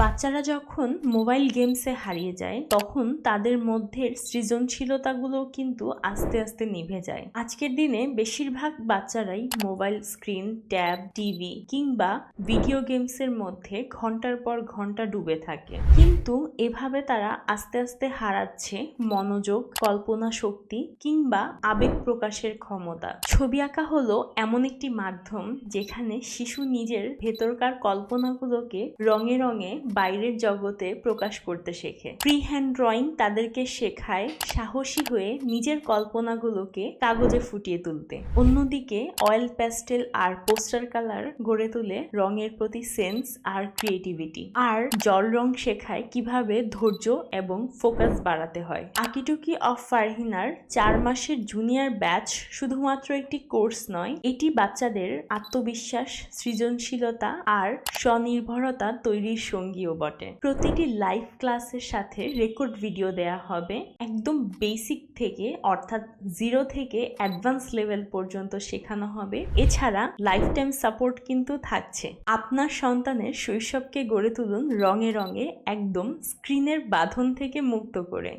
বাচ্চারা যখন মোবাইল গেমসে হারিয়ে যায়, তখন তাদের মধ্যে সৃজনশীলতাগুলো কিন্তু আস্তে আস্তে নিভে যায়। আজকের দিনে বেশিরভাগ বাচ্চারাই মোবাইল স্ক্রিন, ট্যাব, টিভি কিংবা ভিডিও গেমসের মধ্যে ঘণ্টার পর ঘণ্টা ডুবে থাকে। কিন্তু এভাবে তারা আস্তে আস্তে হারাচ্ছে মনোযোগ, কল্পনা শক্তি কিংবা আবেগ প্রকাশের ক্ষমতা। ছবি আঁকা হলো এমন একটি মাধ্যম যেখানে শিশু নিজের ভেতরকার কল্পনাগুলোকে রঙে রঙে বাইরের জগতে প্রকাশ করতে শেখে। ফ্রি হ্যান্ড ড্রয়িং তাদেরকে শেখায় সাহসী হয়ে নিজের কল্পনাগুলোকে কাগজে ফুটিয়ে তুলতে। অন্যদিকে অয়েল প্যাস্টেল আর পোস্টার কালার গড়ে তুলে রঙের প্রতি সেন্স আর ক্রিয়েটিভিটি। আর জল রং শেখায় কীভাবে ধৈর্য এবং ফোকাস বাড়াতে হয়। আকিটুকি অফ ফারহিনার চার মাসের জুনিয়র ব্যাচ শুধুমাত্র একটি কোর্স নয়, এটি বাচ্চাদের আত্মবিশ্বাস, সৃজনশীলতা আর স্বনির্ভরতা তৈরির সঙ্গীও বটে। প্রতিটি লাইভ ক্লাসের সাথে রেকর্ড ভিডিও দেয়া হবে। একদম বেসিক থেকে, অর্থাৎ জিরো থেকে অ্যাডভান্স লেভেল পর্যন্ত শেখানো হবে। এছাড়া লাইফ টাইম সাপোর্ট কিন্তু থাকছে। আপনার সন্তানের শৈশবকে গড়ে তুলুন রঙে রঙে, একদম স্ক্রিনের বাঁধন থেকে মুক্ত করে।